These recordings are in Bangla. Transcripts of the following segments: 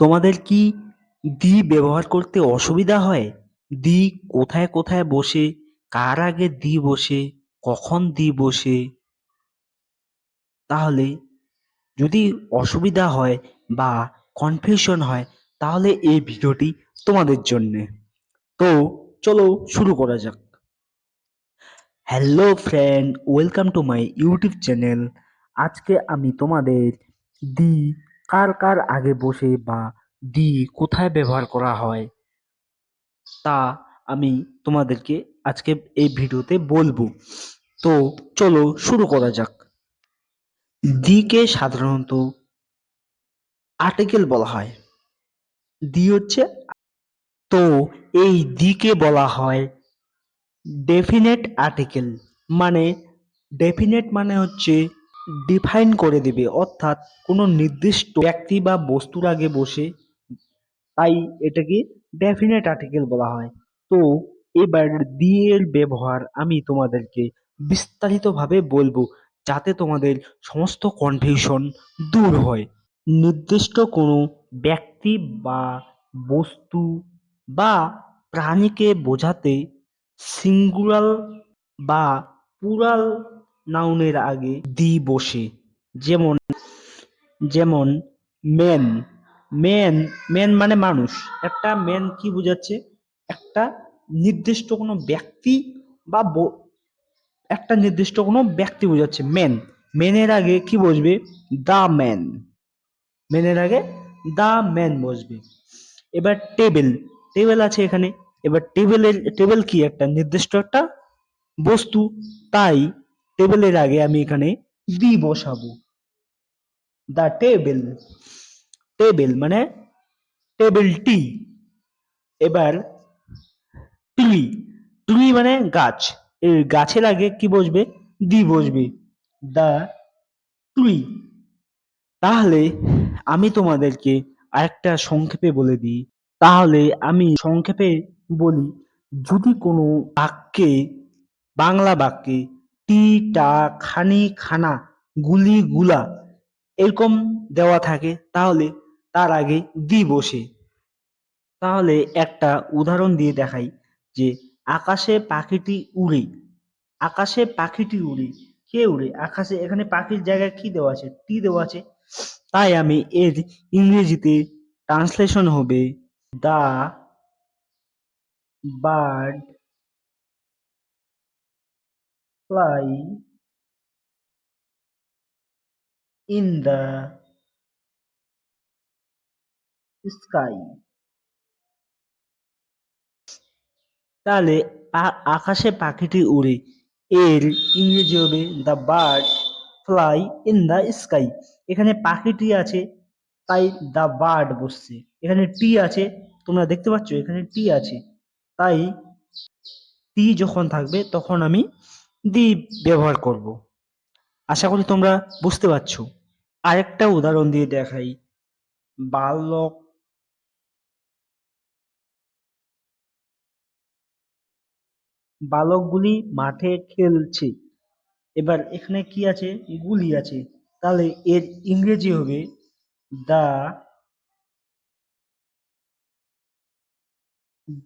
তোমাদের কি দি ব্যবহার করতে অসুবিধা হয়? দি কোথায় কোথায় বসে? কার আগে দি বসে? কখন দি বসে? তাহলে যদি অসুবিধা হয় বা কনফিউশন হয়, তাহলে এই ভিডিওটি তোমাদের জন্যে। তো চলো শুরু করা যাক। Hello friend welcome to my YouTube channel আজকে আমি তোমাদের দি কার কার আগে বসে বা দি কোথায় ব্যবহার করা হয়, তা আমি তোমাদেরকে আজকে এই ভিডিওতে বলব। তো চলো শুরু করা যাক। দিকে সাধারণত আর্টিকেল বলা হয়। দি হচ্ছে তো এই দিকে বলা হয় ডেফিনেট আর্টিকেল মানে ডেফিনেট মানে হচ্ছে ডিফাইন করে দেবে। অর্থাৎ কোনো নির্দিষ্ট ব্যক্তি বা বস্তুর আগে বসে তাই এটাকে ডেফিনেট আর্টিকেল বলা হয়। তো এবার দিয়ের ব্যবহার আমি তোমাদেরকে বিস্তারিতভাবে বলব যাতে তোমাদের সমস্ত কনফিউশন দূর হয়। নির্দিষ্ট কোনো ব্যক্তি বা বস্তু বা প্রাণীকে বোঝাতে সিঙ্গুলার বা প্লুরাল নাউনের আগে দি বসে। যেমন যেমন মেন মেন মেন মানে মানুষ। একটা মেন কি বোঝাচ্ছে? একটা নির্দিষ্ট কোনো ব্যক্তি বা একটা নির্দিষ্ট কোনো ব্যক্তি বোঝাচ্ছে। মেন মেনের আগে কি বসবে? দা ম্যান। মেনের আগে দা ম্যান বসবে। এবার টেবিল। টেবিল আছে এখানে। এবার টেবিলের, টেবিল কি? একটা নির্দিষ্ট একটা বস্তু। তাই টেবিলের আগে আমি এখানে দি বসাবো। দ্য টেবিল টেবিল মানে টেবিল টি। এবার টুই টুই মানে গাছ। এই গাছের আগে কি বসবে? দি বসবে। দ্য টুই তাহলে আমি তোমাদেরকে আরেকটা সংক্ষেপে বলে দিই। তাহলে আমি সংক্ষেপে বলি, যদি কোনো বাক্যে, বাংলা বাক্যে টি টা খানি খানা গুলি গুলা এরকম দেওয়া থাকে, তাহলে তার আগে দি বসে তাহলে একটা উদাহরণ দিয়ে দেখাই যে আকাশে পাখিটি উড়ে। আকাশে পাখিটি উড়ে। কে উড়ে? আকাশে এখানে পাখির জায়গায় কি দেওয়া আছে? টি দেওয়া আছে। তাই আমি এর ইংরেজিতে ট্রান্সলেশন হবে the bird fly in the sky তাহলে আকাশে পাখিটি উড়ে। এর ইংরেজি হবে the bird fly in the sky এখানে পাখিটি আছে, তাই দ্য বার্ড বসছে। এখানে টি আছে, তোমরা দেখতে পাচ্ছ, এখানে টি আছে। তাই টি যখন থাকবে, তখন আমি দি ব্যবহার করব। আশা করি তোমরা বুঝতে পারছ। আরেকটা উদাহরণ দিয়ে দেখাই। বালক বালকগুলি মাঠে খেলছে। এবার এখানে কি আছে? গুলি আছে। তাহলে এর ইংরেজি হবে the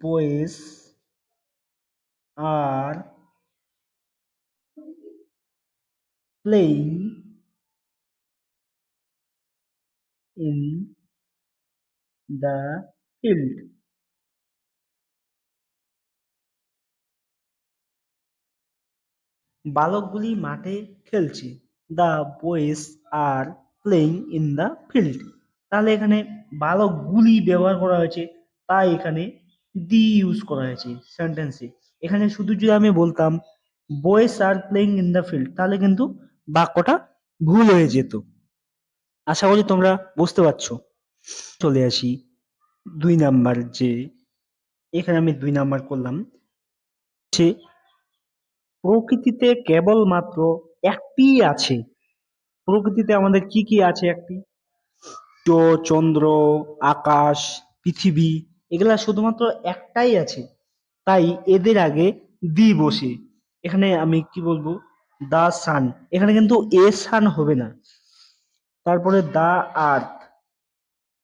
boys are playing in the field বালকগুলি মাঠে খেলছে। The boys are playing in the field তাহলে এখানে বালকগুলি ব্যবহার করা হয়েছে, তাই এখানে দি ইউজ করা হয়েছে সেন্টেন্সে এখানে শুধু যদি আমি বলতাম boys are playing in the field তাহলে কিন্তু বাক্যটা ভুল হয়ে যেত। আশা করি তোমরা বুঝতে পারছ। চলে আসি দুই নাম্বার যে, এখানে আমি দুই নাম্বার করলাম। যে প্রকৃতিতে কেবলমাত্র একটি আছে। প্রকৃতিতে আমাদের কি কি আছে একটি? তো, চন্দ্র, আকাশ, পৃথিবী, এগুলা শুধুমাত্র একটাই আছে। তাই এদের আগে দি বসে। এখানে আমি কি বলব? দা সান। এখানে কিন্তু এ সান হবে না। তারপরে দা আর্থ।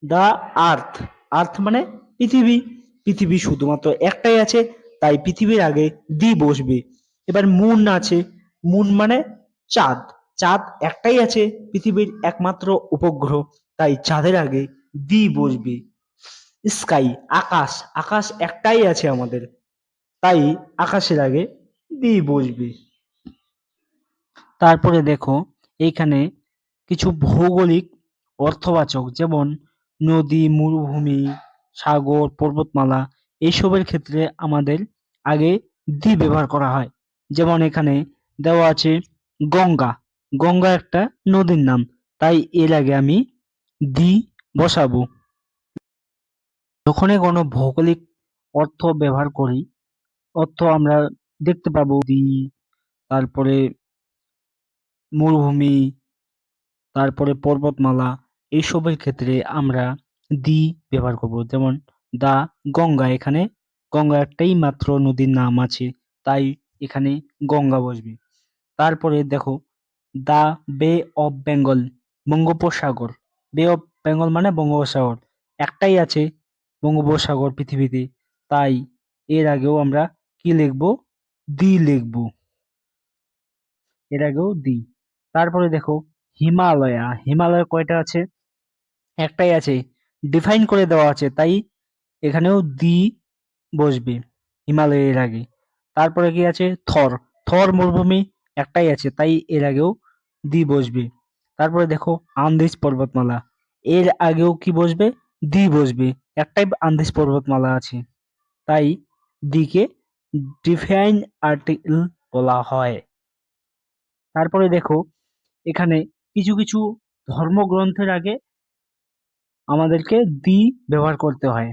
The earth. আর্থ মানে পৃথিবী। পৃথিবী শুধুমাত্র একটাই আছে, তাই পৃথিবীর আগে দি বসবে। এবার মুন আছে। মুন মানে চাঁদ। চাঁদ একটাই আছে, পৃথিবীর একমাত্র উপগ্রহ। তাই চাঁদের আগে দি বসবে। স্কাই, আকাশ। আকাশ একটাই আছে আমাদের। তাই আকাশের আগে দি বসবে। তারপরে দেখো, এইখানে কিছু ভৌগোলিক অর্থবাচক, যেমন নদী, মরুভূমি, সাগর, পর্বতমালা এইসবের ক্ষেত্রে আমাদের আগে দি ব্যবহার করা হয়। যেমন এখানে দেওয়া আছে গঙ্গা। গঙ্গা একটা নদীর নাম, তাই এর আগে আমি দি বসাবো। যখনই কোনো ভৌগোলিক অর্থ ব্যবহার করি, অর্থ আমরা দেখতে পাবো দি তারপরে মরুভূমি, তারপরে পর্বতমালা, এইসবের ক্ষেত্রে আমরা দি ব্যবহার করব। যেমন দা, গঙ্গা, এখানে গঙ্গা একটাই মাত্র নদীর নাম আছে, তাই এখানে গঙ্গা বসবে। তারপরে দেখো, দা, বে অফ বেঙ্গল, বঙ্গোপসাগর। বে অফ বেঙ্গল মানে বঙ্গোপসাগর। একটাই আছে বঙ্গোপসাগর পৃথিবীতে, তাই এর আগেও আমরা কি লিখব? দি লিখব। এর আগেও দি। তারপরে দেখো হিমালয়া, হিমালয় কয়টা আছে? একটাই আছে ডিফাইন করে দেওয়া আছে, তাই এখানেও দি বসবে হিমালয়ের আগে। তারপরে কি আছে? থর থর মরুভূমি একটাই আছে, তাই এর আগেও দি বসবে। তারপরে দেখো আন্দিজ পর্বতমালা, এর আগেও কি বসবে? দি বসবে, একটাই আন্দিজ পর্বতমালা আছে। তাই দিকে ডিফাইন আর্টিকেল বলা হয়। তারপরে দেখো এখানে কিছু কিছু ধর্মগ্রন্থের আগে আমাদেরকে দি ব্যবহার করতে হয়।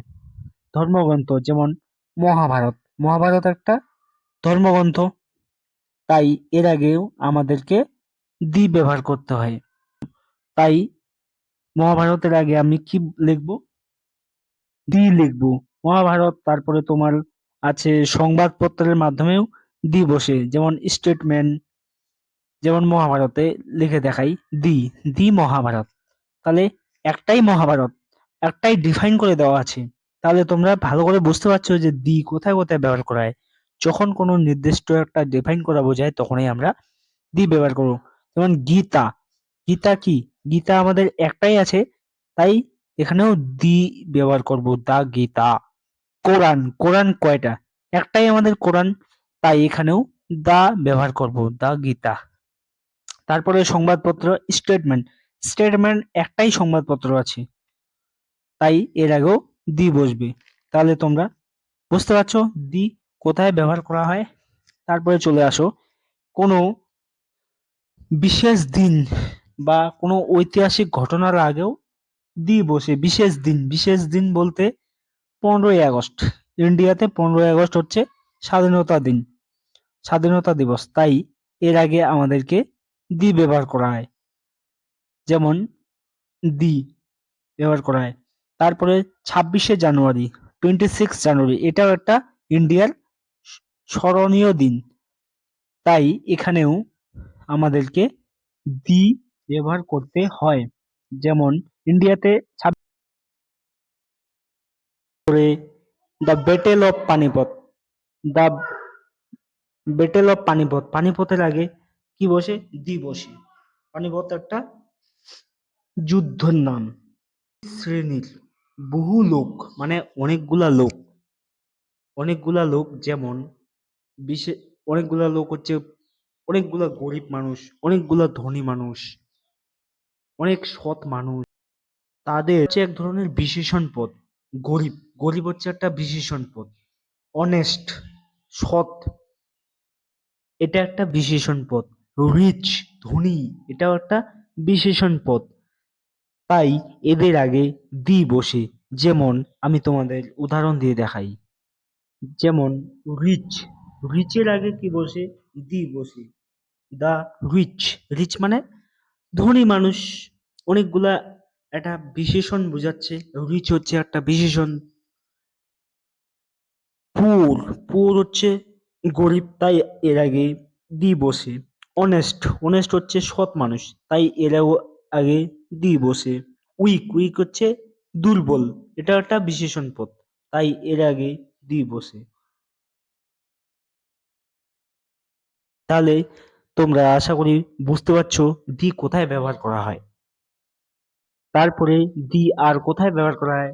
ধর্মগ্রন্থ যেমন মহাভারত মহাভারত একটা ধর্মগ্রন্থ। তাই এর আগেও আমাদেরকে দি ব্যবহার করতে হয়। তাই মহাভারতের আগে আমি কি লিখব? দি লিখব। মহাভারত, তারপরে তোমার আছে সংবাদপত্রের মাধ্যমেও দি বসে। যেমন স্টেটমেন্ট যেমন মহাভারতে লিখে দেখাই দি দি মহাভারত। তাহলে একটাই মহাভারত, একটাই ডিফাইন করে দেওয়া আছে। তাহলে তোমরা ভালো করে বুঝতে পারছ যে দি কোথায় কোথায় ব্যবহার করা হয়। যখন কোনো নির্দিষ্ট একটা ডিফাইন করা বোঝায়, তখনই আমরা দি ব্যবহার করব। যেমন গীতা গীতা কি? গীতা আমাদের একটাই আছে, তাই এখানেও দি ব্যবহার করব, দা, গীতা। কোরআন কোরআন কয়টা? একটাই আমাদের কোরআন, তাই এখানেও দা ব্যবহার করব, দা, গীতা। তারপরে সংবাদপত্র স্টেটমেন্ট স্টেটমেন্ট একটাই সংবাদপত্র আছে। তাই এর আগেও দি বসবে। তাহলে তোমরা বুঝতে পারছ দি কোথায় ব্যবহার করা হয়? তারপরে চলে আসো। কোনো বিশেষ দিন বা কোনো ঐতিহাসিক ঘটনার আগেও দি বসে। বিশেষ দিন। বিশেষ দিন বলতে পনেরোই আগস্ট। ইন্ডিয়াতে পনেরোই আগস্ট হচ্ছে স্বাধীনতা দিন। স্বাধীনতা দিবস। তাই এর আগে আমাদেরকে দি ব্যবহার করা হয়। যেমন, দি ব্যবহার করা হয়। তারপরে ছাব্বিশে জানুয়ারি টোয়েন্টি সিক্স জানুয়ারি, এটাও একটা ইন্ডিয়ার স্মরণীয় দিন। তাই এখানেও আমাদেরকে দি ব্যবহার করতে হয়। যেমন, ইন্ডিয়াতে the battle of Panipat. The battle of Panipat. পানিপথের আগে কি বসে? দি বসে পানিপথ একটা যুদ্ধের নাম। শ্রেণির বহু লোক মানে অনেকগুলা লোক। অনেকগুলা লোক যেমন বিশেষ অনেকগুলা লোক হচ্ছে অনেকগুলা গরিব মানুষ, অনেকগুলা ধনী মানুষ, অনেক সৎ মানুষ। তাদের হচ্ছে এক ধরনের বিশেষণ পদ, গরিব। গরিব হচ্ছে একটা বিশেষণ পদ। অনেস্ট সৎ। এটা একটা বিশেষণ পদ। রিচ ধনী, এটাও একটা বিশেষণ পদ। তাই এদের আগে দি বসে, যেমন আমি তোমাদের উদাহরণ দিয়ে দেখাই। যেমন রিচ রিচের আগে কি বসে? দি বসে। দা রিচ রিচ মানে ধনী মানুষ। অনেকগুলা একটা বিশেষণ বোঝাচ্ছে। রিচ হচ্ছে একটা বিশেষণ। পুর পুর হচ্ছে গরিব, তাই এর আগে দি বসে। অনেস্ট অনেস্ট হচ্ছে সৎ মানুষ, তাই এরাও আগে দি বসে। উইক উইক হচ্ছে দুর্বল, এটা একটা বিশেষণ পদ তাই এর আগে দি বসে। তাহলে তোমরা আশা করি বুঝতে পারছ দি কোথায় ব্যবহার করা হয়। তারপরে দি আর কোথায় ব্যবহার করা হয়?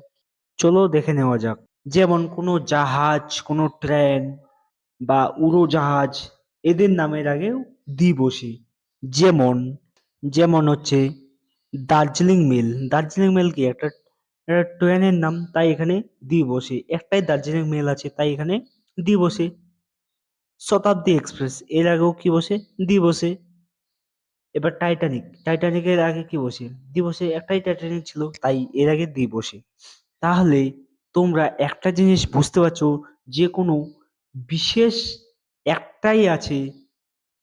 চলো দেখে নেওয়া যাক। যেমন কোনো জাহাজ, কোনো ট্রেন বা উড়োজাহাজ, এদের নামের আগেও দি বসে যেমন যেমন হচ্ছে দার্জিলিং মেল। দার্জিলিং মেল কি? একটা ট্রেনের নাম, তাই এখানে দিবসে। একটাই দার্জিলিং মেল আছে, তাই এখানে দি বসে শতাব্দী এক্সপ্রেস, এর আগেও কি বসে? দি বসে এবার টাইটানিক। টাইটানিকের আগে কি বসে? দি বসে একটাই টাইটানিক ছিল, তাই এর আগে দি বসে তাহলে তোমরা একটা জিনিস বুঝতে পারছ, যে কোনো বিশেষ একটাই আছে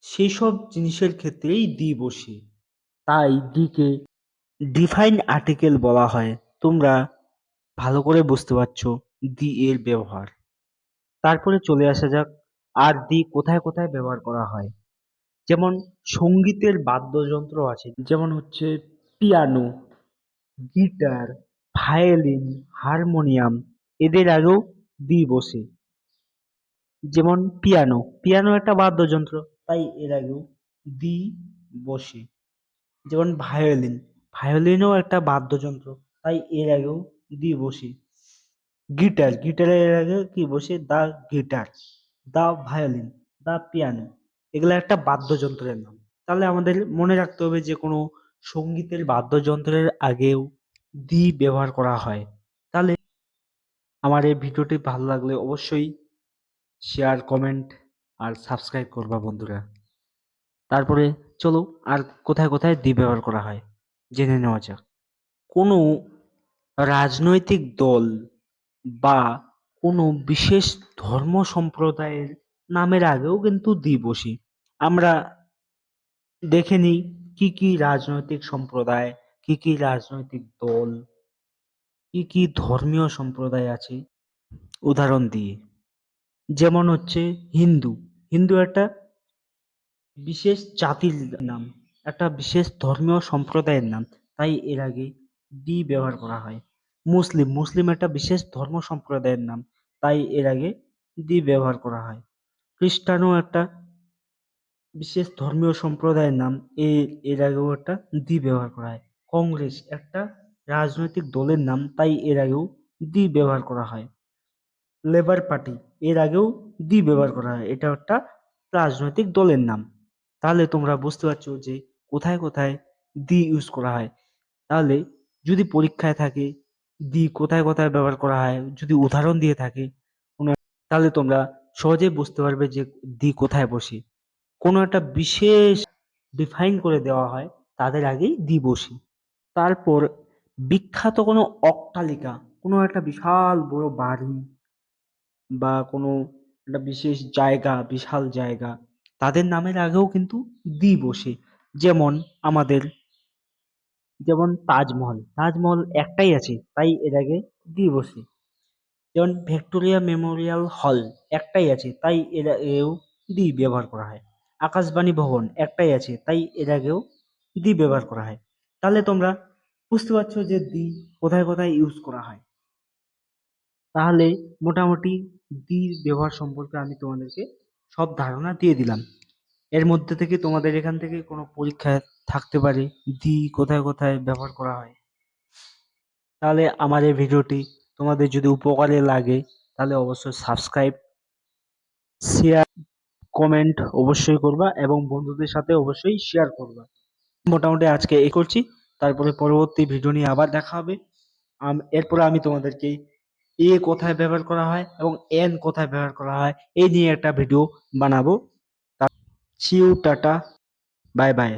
সেই সব জিনিসের ক্ষেত্রেই দি বসে। তাই দিকে ডিফাইন আর্টিকেল বলা হয়। তোমরা ভালো করে বুঝতে পারছ দি এর ব্যবহার। তারপরে চলে আসা যাক আর দি কোথায় কোথায় ব্যবহার করা হয়। যেমন সঙ্গীতের বাদ্যযন্ত্র আছে, যেমন হচ্ছে পিয়ানো, গিটার, ভায়োলিন, হারমোনিয়াম, এদের আগেও দি বসে। যেমন পিয়ানো পিয়ানো একটা বাদ্যযন্ত্র। তাই এর আগেও দি বসে। যেমন ভায়োলিন, ভায়োলিনও একটা বাদ্যযন্ত্র, তাই এর আগেও দি বসে। গিটার, গিটারের আগে কি বসে? The guitar, the violin, the piano, এগুলো একটা বাদ্যযন্ত্রের নাম। তাহলে আমাদের মনে রাখতে হবে যে কোনো সঙ্গীতের বাদ্যযন্ত্রের আগেও দি ব্যবহার করা হয়। তাহলে আমার এই ভিডিওটি ভালো লাগলে অবশ্যই শেয়ার কমেন্ট আর সাবস্ক্রাইব করবা বন্ধুরা। তারপরে চলো আর কোথায় কোথায় দি ব্যবহার করা হয়, জেনে নেওয়া যাক। কোনো রাজনৈতিক দল বা কোনো বিশেষ ধর্ম সম্প্রদায়ের নামের আগেও কিন্তু দি বসি। আমরা দেখে নিই কি কি রাজনৈতিক সম্প্রদায়, কি কি রাজনৈতিক দল, কি কি ধর্মীয় সম্প্রদায় আছে। উদাহরণ দিয়ে। যেমন হচ্ছে হিন্দু। হিন্দু একটা বিশেষ জাতির নাম, একটা বিশেষ ধর্মীয় সম্প্রদায়ের নাম, তাই এর আগে দি ব্যবহার করা হয়। মুসলিম মুসলিম একটা বিশেষ ধর্ম সম্প্রদায়ের নাম, তাই এর আগে দি ব্যবহার করা হয়। খ্রিস্টানও একটা বিশেষ ধর্মীয় সম্প্রদায়ের নাম এর এর আগেও একটা দি ব্যবহার করা হয়। কংগ্রেস একটা রাজনৈতিক দলের নাম, তাই এর আগেও দি ব্যবহার করা হয়। লেবার পার্টি, এর আগেও দি ব্যবহার করা হয়। এটা একটা রাজনৈতিক দলের নাম। তাহলে তোমরা বুঝতে পারছ যে কোথায় কোথায় দি ইউজ করা হয়। তাহলে যদি পরীক্ষায় থাকে দি কোথায় কোথায় ব্যবহার করা হয়, যদি উদাহরণ দিয়ে থাকে তাহলে তোমরা সহজেই বুঝতে পারবে যে দি কোথায় বসে। কোনো একটা বিশেষ ডিফাইন করে দেওয়া হয়, তাদের আগেই দি বসে। তারপর বিখ্যাত কোনো অট্টালিকা, কোনো একটা বিশাল বড় বাড়ি বা কোনো একটা বিশেষ জায়গা, বিশাল জায়গা। তাদের নামের আগেও কিন্তু দি বসে যেমন আমাদের, যেমন তাজমহল। তাজমহল একটাই আছে, তাই এর আগে দি বসে যেমন ভিক্টোরিয়া মেমোরিয়াল হল একটাই আছে, তাই এর আগেও দি ব্যবহার করা হয়। আকাশবাণী ভবন একটাই আছে, তাই এর আগেও দি ব্যবহার করা হয়। তাহলে তোমরা বুঝতে পারছ যে দি কোথায় কোথায় ইউজ করা হয়। তাহলে মোটামুটি দি ব্যবহার সম্পর্কে আমি তোমাদেরকে সব ধারণা দিয়ে দিলাম। এর মধ্যে থেকে তোমাদের এখান থেকে কোনো পরীক্ষায় থাকতে পারে দি কোথায় কোথায় ব্যবহার করা হয়। তাহলে আমার এই ভিডিওটি তোমাদের যদি উপকারে লাগে, তাহলে অবশ্যই সাবস্ক্রাইব শেয়ার কমেন্ট অবশ্যই করবা এবং বন্ধুদের সাথে অবশ্যই শেয়ার করবা। মোটামুটি আজকে এ করছি। তারপরে পরবর্তী ভিডিও নিয়ে আবার দেখা হবে। এরপরে আমি তোমাদেরকে এ কোথায় ব্যবহার করা হয় এবং এন কোথায় ব্যবহার করা হয়, এই নিয়ে একটা ভিডিও বানাবো। চিউ টাটা। Bye bye